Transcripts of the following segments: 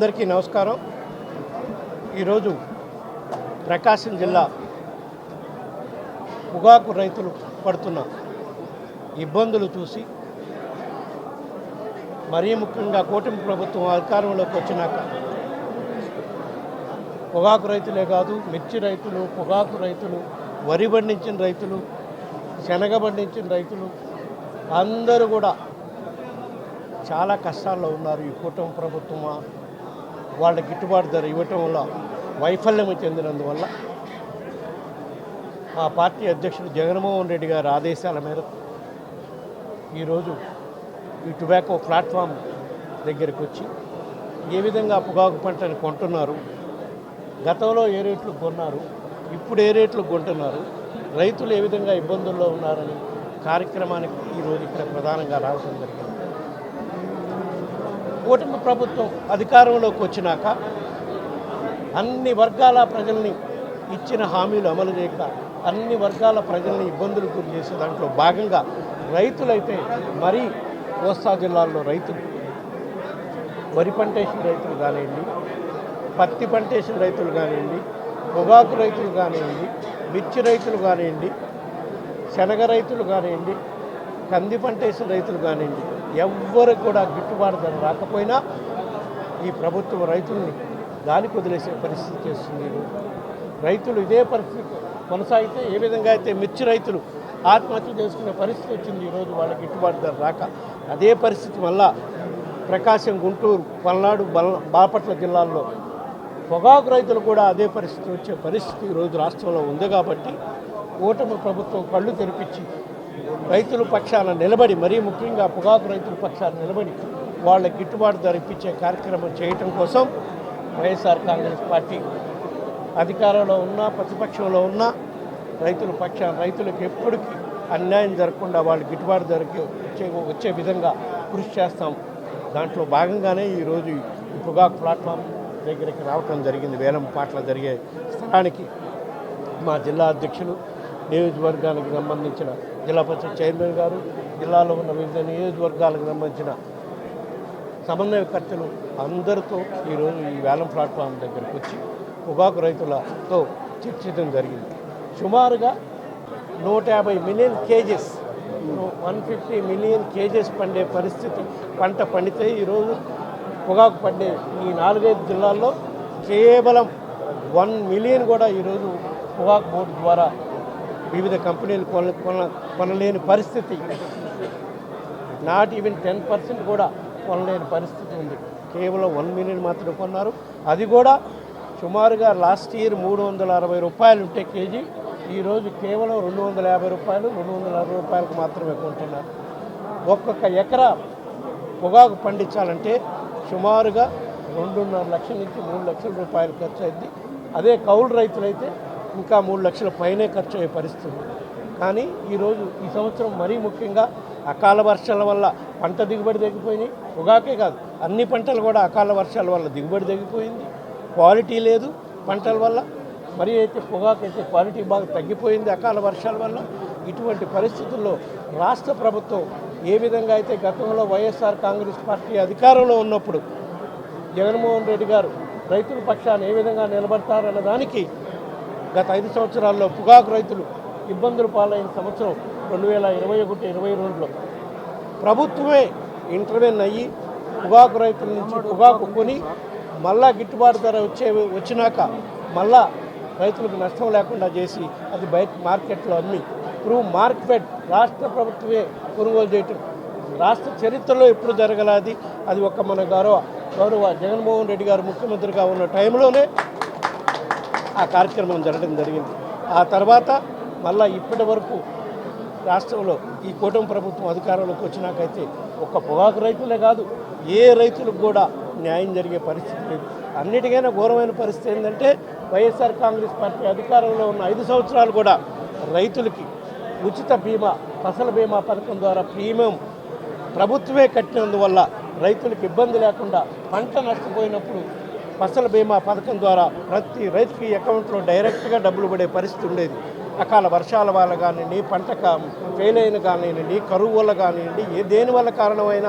అందరికీ నమస్కారం. ఈరోజు ప్రకాశం జిల్లా పొగాకు రైతులు పడుతున్న ఇబ్బందులు చూసి మరీ ముఖ్యంగా కూటమి ప్రభుత్వం అధికారంలోకి వచ్చినాక పొగాకు రైతులే కాదు మిర్చి రైతులు పొగాకు రైతులు వరి పండించిన రైతులు శనగ పండించిన రైతులు అందరూ కూడా చాలా కష్టాల్లో ఉన్నారు ఈ కూటమి ప్రభుత్వం వాళ్ళ గిట్టుబాటు ధర ఇవ్వటం వల్ల వైఫల్యం చెందినందువల్ల మా పార్టీ అధ్యక్షుడు జగన్మోహన్ రెడ్డి గారి ఆదేశాల మేరకు ఈరోజు ఈ టొబాకో ప్లాట్ఫామ్ దగ్గరికి వచ్చి ఏ విధంగా పొగాకు పంటను కొంటున్నారు గతంలో ఏ రేట్లు కొన్నారు ఇప్పుడు ఏ రేట్లు కొంటున్నారు రైతులు ఏ విధంగా ఇబ్బందుల్లో ఉన్నారని కార్యక్రమానికి ఈరోజు ఇక్కడ ప్రధానంగా రావడం జరిగింది. కూటమి ప్రభుత్వం అధికారంలోకి వచ్చినాక అన్ని వర్గాల ప్రజల్ని ఇచ్చిన హామీలు అమలు చేయక అన్ని వర్గాల ప్రజల్ని ఇబ్బందులు గురి చేసే దాంట్లో భాగంగా రైతులైతే మరీ కోస్తా జిల్లాల్లో రైతులు. వరి పంటేసిన రైతులు కానివ్వండి పత్తి పంటేసిన రైతులు కానివ్వండి పొగాకు రైతులు కానివ్వండి మిర్చి రైతులు కానివ్వండి శనగ రైతులు కానివ్వండి కంది పంటేసిన రైతులు కానివ్వండి ఎవ్వరు కూడా గిట్టుబాటు ధర రాకపోయినా ఈ ప్రభుత్వం రైతుల్ని దాని వదిలేసే పరిస్థితి చేస్తుంది. రైతులు ఇదే పరిస్థితి కొనసాగితే ఏ విధంగా అయితే మిర్చి రైతులు ఆత్మహత్య చేసుకునే పరిస్థితి వచ్చింది ఈరోజు వాళ్ళ గిట్టుబాటు ధర రాక అదే పరిస్థితి వల్ల ప్రకాశం గుంటూరు పల్నాడు బల బాపట్ల జిల్లాల్లో పొగాకు రైతులు కూడా అదే పరిస్థితి వచ్చే పరిస్థితి ఈరోజు రాష్ట్రంలో ఉంది కాబట్టి కూటమి ప్రభుత్వం కళ్ళు తెరిపించి రైతుల పక్షాన నిలబడి మరీ ముఖ్యంగా పొగాకు రైతుల పక్షాన నిలబడి వాళ్ళ గిట్టుబాటు ధర ఇప్పించే కార్యక్రమం చేయటం కోసం వైఎస్ఆర్ కాంగ్రెస్ పార్టీ అధికారంలో ఉన్నా ప్రతిపక్షంలో ఉన్నా రైతుల పక్షాన రైతులకు ఎప్పటికీ అన్యాయం జరగకుండా వాళ్ళు గిట్టుబాటు ధరకి వచ్చే వచ్చే విధంగా కృషి చేస్తాం. దాంట్లో భాగంగానే ఈరోజు ఈ పొగాకు ప్లాట్ఫామ్ దగ్గరికి రావటం జరిగింది. వేలం పాటలు జరిగే స్థలానికి మా జిల్లా అధ్యక్షులు నియోజకవర్గానికి సంబంధించిన జిల్లా పరిషత్ చైర్మన్ గారు జిల్లాలో ఉన్న వివిధ నియోజకవర్గాలకు సంబంధించిన సమన్వయకర్తలు అందరితో ఈరోజు ఈ వేలం ప్లాట్ఫామ్ దగ్గరికి వచ్చి పొగాకు రైతులతో చర్చించడం జరిగింది. సుమారుగా నూట యాభై million KGs one fifty million KGs పండే పరిస్థితి పంట పండితే ఈరోజు పొగాకు పండే ఈ నాలుగైదు జిల్లాల్లో కేవలం వన్ మిలియన్ కూడా ఈరోజు పొగాకు బోర్డు ద్వారా వివిధ కంపెనీలు కొన కొన కొనలేని పరిస్థితి. నాట్ ఈవెన్ టెన్ పర్సెంట్ కూడా కొనలేని పరిస్థితి ఉంది. కేవలం వన్ మిలియన్ మాత్రమే కొన్నారు. అది కూడా సుమారుగా లాస్ట్ ఇయర్ మూడు వందల అరవై రూపాయలు ఉంటే కేజీ. ఈరోజు కేవలం రెండు వందల యాభై రూపాయలు రెండు వందల అరవై రూపాయలకు మాత్రమే కొంటున్నారు. ఒక్కొక్క ఎకరా పొగాకు పండించాలంటే సుమారుగా రెండున్నర లక్షల నుంచి మూడు లక్షల రూపాయలు ఖర్చు అయింది. అదే కౌలు రైతులైతే ఇంకా మూడు లక్షల పైనే ఖర్చు అయ్యే పరిస్థితి కానీ ఈరోజు ఈ సంవత్సరం మరీ ముఖ్యంగా అకాల వర్షాల వల్ల పంట దిగుబడి తగ్గిపోయినాయి. పొగాకే కాదు అన్ని పంటలు కూడా అకాల వర్షాల వల్ల దిగుబడి తగ్గిపోయింది. క్వాలిటీ లేదు పంటల వల్ల. మరి అయితే పొగాకు అయితే క్వాలిటీ బాగా తగ్గిపోయింది అకాల వర్షాల వల్ల. ఇటువంటి పరిస్థితుల్లో రాష్ట్ర ప్రభుత్వం ఏ విధంగా అయితే గతంలో వైఎస్ఆర్ కాంగ్రెస్ పార్టీ అధికారంలో ఉన్నప్పుడు జగన్మోహన్ రెడ్డి గారు రైతుల పక్షాన్ని ఏ విధంగా నిలబడతారన్న దానికి గత ఐదు సంవత్సరాల్లో పొగాకు రైతులు ఇబ్బందులు పాలైన సంవత్సరం రెండు వేల ఇరవై ఒకటి ఇరవై రెండులో ప్రభుత్వమే ఇంటర్వెన్ అయ్యి పొగాకు రైతుల నుంచి పొగాకు కొని మళ్ళా గిట్టుబాటు ధర వచ్చే వచ్చినాక మళ్ళా రైతులకు నష్టం లేకుండా చేసి అది బయట మార్కెట్లో అమ్మి ఇప్పుడు మార్కెట్ రాష్ట్ర ప్రభుత్వమే కొనుగోలు చేయటం. రాష్ట్ర చరిత్రలో ఎప్పుడు జరగలాది అది ఒక మన గౌరవ గౌరవ జగన్మోహన్ రెడ్డి గారు ముఖ్యమంత్రిగా ఉన్న టైంలోనే ఆ కార్యక్రమం జరగడం జరిగింది. ఆ తర్వాత మళ్ళా ఇప్పటి వరకు రాష్ట్రంలో ఈ కూటమి ప్రభుత్వం అధికారంలోకి వచ్చినాకైతే ఒక్క పొగాకు రైతులే కాదు ఏ రైతులకు కూడా న్యాయం జరిగే పరిస్థితి లేదు. అన్నిటికైనా ఘోరమైన పరిస్థితి ఏంటంటే వైఎస్ఆర్ కాంగ్రెస్ పార్టీ అధికారంలో ఉన్న ఐదు సంవత్సరాలు కూడా రైతులకి ఉచిత బీమా ఫసల్ బీమా పథకం ద్వారా ప్రీమియం ప్రభుత్వమే కట్టినందువల్ల రైతులకు ఇబ్బంది లేకుండా పంట నష్టపోయినప్పుడు ఫసల్ బీమా పథకం ద్వారా ప్రతి రైతుకి అకౌంట్లో డైరెక్ట్గా డబ్బులు పడే పరిస్థితి ఉండేది. అకాల వర్షాల వల్ల కానివ్వండి పంట ఫెయిల్ అయిన కానివ్వండి కరువు వల్ల కానివ్వండి ఏ దేని వల్ల కారణమైన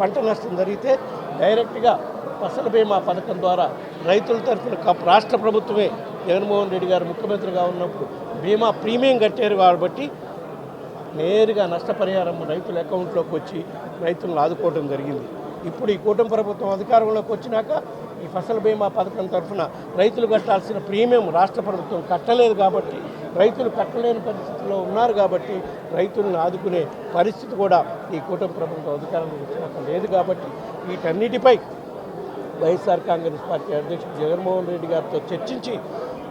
పంట నష్టం జరిగితే డైరెక్ట్గా ఫసల్ బీమా పథకం ద్వారా రైతుల తరఫున రాష్ట్ర ప్రభుత్వమే జగన్మోహన్ రెడ్డి గారు ముఖ్యమంత్రిగా ఉన్నప్పుడు బీమా ప్రీమియం కట్టారు కాబట్టి నేరుగా నష్టపరిహారం రైతుల అకౌంట్లోకి వచ్చి రైతులను ఆదుకోవడం జరిగింది. ఇప్పుడు ఈ కూటమి ప్రభుత్వం అధికారంలోకి వచ్చినాక ఈ ఫసల్ బీమా పథకం తరఫున రైతులు కట్టాల్సిన ప్రీమియం రాష్ట్ర ప్రభుత్వం కట్టలేదు కాబట్టి రైతులు కట్టలేని పరిస్థితిలో ఉన్నారు కాబట్టి రైతులను ఆదుకునే పరిస్థితి కూడా ఈ కూటమి ప్రభుత్వం అధికారంలో వచ్చినట్టు లేదు కాబట్టి వీటన్నిటిపై వైఎస్ఆర్ కాంగ్రెస్ పార్టీ అధ్యక్షుడు జగన్మోహన్ రెడ్డి గారితో చర్చించి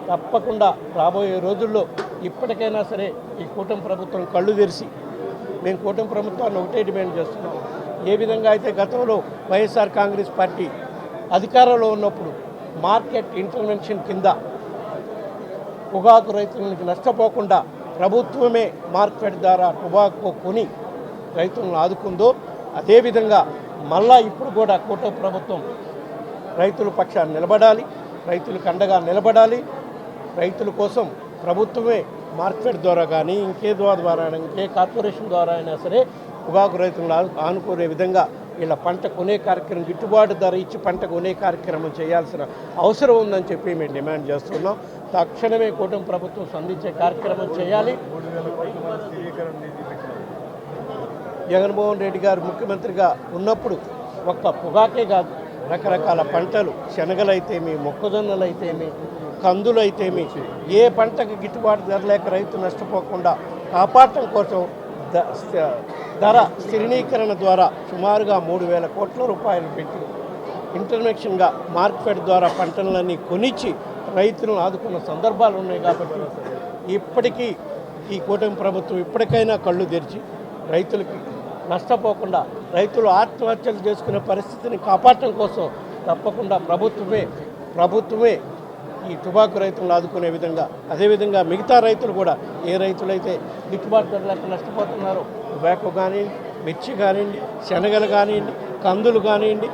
తప్పకుండా రాబోయే రోజుల్లో ఇప్పటికైనా సరే ఈ కూటమి ప్రభుత్వం కళ్ళు తెరిచి మేము కూటమి ప్రభుత్వాన్ని ఒకటే డిమాండ్ చేస్తున్నాం. ఏ విధంగా అయితే గతంలో వైఎస్ఆర్ కాంగ్రెస్ పార్టీ అధికారంలో ఉన్నప్పుడు మార్కెట్ ఇంటర్వెన్షన్ కింద పొగాకు రైతులకు నష్టపోకుండా ప్రభుత్వమే మార్కెట్ ద్వారా పొగాకు కొని రైతులను ఆదుకుందో అదేవిధంగా మళ్ళా ఇప్పుడు కూడా కూటమి ప్రభుత్వం రైతుల పక్షాన్ని నిలబడాలి రైతులకు అండగా నిలబడాలి. రైతుల కోసం ప్రభుత్వమే మార్కెట్ ద్వారా కానీ ఇంకే ద్వారా ద్వారా ఇంకే కార్పొరేషన్ ద్వారా అయినా సరే పొగాకు రైతులను ఆనుకునే విధంగా ఇలా పంట కొనే కార్యక్రమం గిట్టుబాటు ధర ఇచ్చి పంట కొనే కార్యక్రమం చేయాల్సిన అవసరం ఉందని చెప్పి మేము డిమాండ్ చేస్తున్నాం. తక్షణమే కూటమి ప్రభుత్వం స్పందించే కార్యక్రమం చేయాలి. జగన్మోహన్ రెడ్డి గారు ముఖ్యమంత్రిగా ఉన్నప్పుడు ఒక్క పొగాకే కాదు రకరకాల పంటలు శనగలైతేమి మొక్కజొన్నలైతేమి కందులైతేమి ఏ పంటకు గిట్టుబాటు ధర లేక రైతు నష్టపోకుండా కాపాడటం కోసం ధర స్థిరీకరణ ద్వారా సుమారుగా మూడు వేల కోట్ల రూపాయలు పెట్టి ఇంటర్నెక్షన్గా మార్కెట్ ద్వారా పంటలన్నీ కొనిచ్చి రైతులను ఆదుకున్న సందర్భాలు ఉన్నాయి కాబట్టి ఇప్పటికీ ఈ కూటమి ప్రభుత్వం ఇప్పటికైనా కళ్ళు తెరిచి రైతులకి నష్టపోకుండా రైతులు ఆత్మహత్యలు చేసుకునే పరిస్థితిని కాపాడటం కోసం తప్పకుండా ప్రభుత్వమే ప్రభుత్వమే ఈ టుబాకు రైతులను ఆదుకునే విధంగా అదేవిధంగా మిగతా రైతులు కూడా ఏ రైతులైతే గిట్టుబాటు ధర లేక నష్టపోతున్నారో టొబాకో కానివ్వండి మిర్చి కానివ్వండి శనగలు కానివ్వండి కందులు కానివ్వండి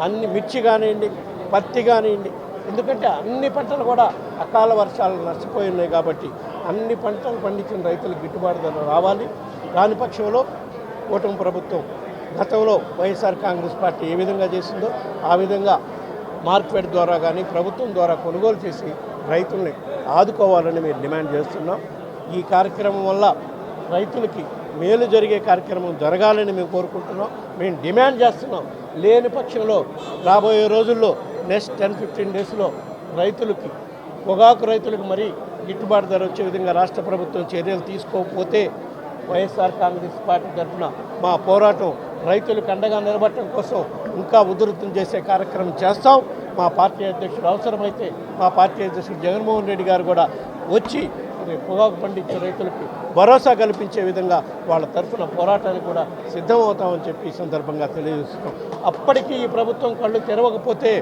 అన్ని మిర్చి కానివ్వండి పత్తి కానివ్వండి ఎందుకంటే అన్ని పంటలు కూడా అకాల వర్షాలు నష్టపోయి ఉన్నాయి కాబట్టి అన్ని పంటలు పండించిన రైతులకు గిట్టుబాటు ధర రావాలి. దాని పక్షంలో కూటమి ప్రభుత్వం గతంలో వైఎస్ఆర్ కాంగ్రెస్ పార్టీ ఏ విధంగా చేసిందో ఆ విధంగా మార్కెట్ ద్వారా కానీ ప్రభుత్వం ద్వారా కొనుగోలు చేసి రైతుల్ని ఆదుకోవాలని మేము డిమాండ్ చేస్తున్నాం. ఈ కార్యక్రమం వల్ల రైతులకి మేలు జరిగే కార్యక్రమం జరగాలని మేము కోరుకుంటున్నాం. మేము డిమాండ్ చేస్తున్నాం. లేని పక్షంలో రాబోయే రోజుల్లో నెక్స్ట్ టెన్ ఫిఫ్టీన్ డేస్లో రైతులకి పొగాకు రైతులకు మరీ గిట్టుబాటు ధర వచ్చే విధంగా రాష్ట్ర ప్రభుత్వం చర్యలు తీసుకోకపోతే వైఎస్ఆర్ కాంగ్రెస్ పార్టీ తరఫున మా పోరాటం రైతులకు అండగా నిలబడటం కోసం ఇంకా ఉధృతం చేసే కార్యక్రమం చేస్తాం. మా పార్టీ అధ్యక్షుడు అవసరమైతే మా పార్టీ అధ్యక్షుడు జగన్మోహన్ రెడ్డి గారు కూడా వచ్చి పొగాకు పండించే రైతులకు భరోసా కల్పించే విధంగా వాళ్ళ తరఫున పోరాటానికి కూడా సిద్ధమవుతామని చెప్పి ఈ సందర్భంగా తెలియజేస్తున్నాం. అప్పటికీ ఈ ప్రభుత్వం కళ్ళు తెరవకపోతే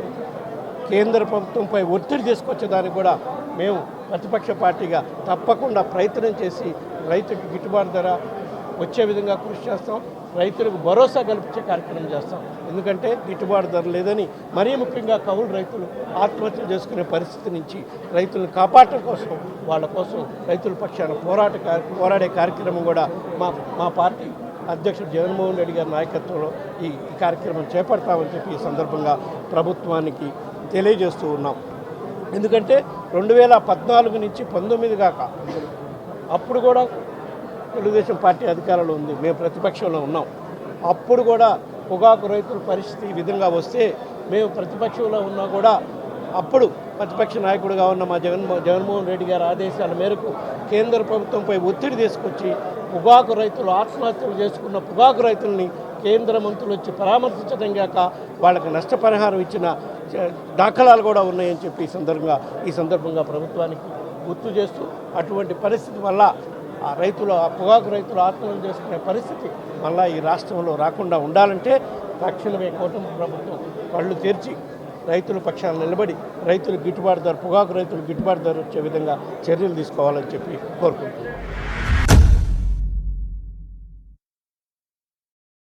కేంద్ర ప్రభుత్వంపై ఒత్తిడి తీసుకొచ్చేదానికి కూడా మేము ప్రతిపక్ష పార్టీగా తప్పకుండా ప్రయత్నం చేసి రైతుకి గిట్టుబాటు ధర వచ్చే విధంగా కృషి చేస్తాం. రైతులకు భరోసా కల్పించే కార్యక్రమం చేస్తాం. ఎందుకంటే గిట్టుబాటు ధర లేదని మరీ ముఖ్యంగా కౌలు రైతులు ఆత్మహత్యలు చేసుకునే పరిస్థితి నుంచి రైతులను కాపాడటం కోసం వాళ్ళ కోసం రైతుల పక్షాన పోరాట పోరాడే కార్యక్రమం కూడా మా మా పార్టీ అధ్యక్షుడు జగన్మోహన్ రెడ్డి గారి నాయకత్వంలో ఈ ఈ కార్యక్రమం చేపడతామని చెప్పి ఈ సందర్భంగా ప్రభుత్వానికి తెలియజేస్తూ ఉన్నాం. ఎందుకంటే రెండు వేల పద్నాలుగు నుంచి పంతొమ్మిది కాక అప్పుడు కూడా తెలుగుదేశం పార్టీ అధికారంలో ఉంది మేము ప్రతిపక్షంలో ఉన్నాం. అప్పుడు కూడా పొగాకు రైతుల పరిస్థితి ఈ విధంగా వస్తే మేము ప్రతిపక్షంలో ఉన్నా కూడా అప్పుడు ప్రతిపక్ష నాయకుడుగా ఉన్న మా జగన్ జగన్మోహన్ రెడ్డి గారి ఆదేశాల మేరకు కేంద్ర ప్రభుత్వంపై ఒత్తిడి తీసుకొచ్చి పొగాకు రైతులు ఆత్మహత్యలు చేసుకున్న పొగాకు రైతుల్ని కేంద్ర మంత్రులు వచ్చి పరామర్శించడం కాక వాళ్ళకి నష్టపరిహారం ఇచ్చిన దాఖలాలు కూడా ఉన్నాయని చెప్పి ఈ సందర్భంగా ఈ సందర్భంగా ప్రభుత్వానికి గుర్తు చేస్తూ అటువంటి పరిస్థితి వల్ల ఆ రైతులు ఆ పొగాకు రైతులు ఆత్మహత్య చేసుకునే పరిస్థితి మళ్ళీ ఈ రాష్ట్రంలో రాకుండా ఉండాలంటే తక్షణమే కూటమి ప్రభుత్వం కళ్ళు తెరిచి రైతుల పక్షాన నిలబడి రైతులు గిట్టుబాటు ధర పొగాకు రైతులు గిట్టుబాటు ధర వచ్చే విధంగా చర్యలు తీసుకోవాలని చెప్పి కోరుకుంటున్నాను.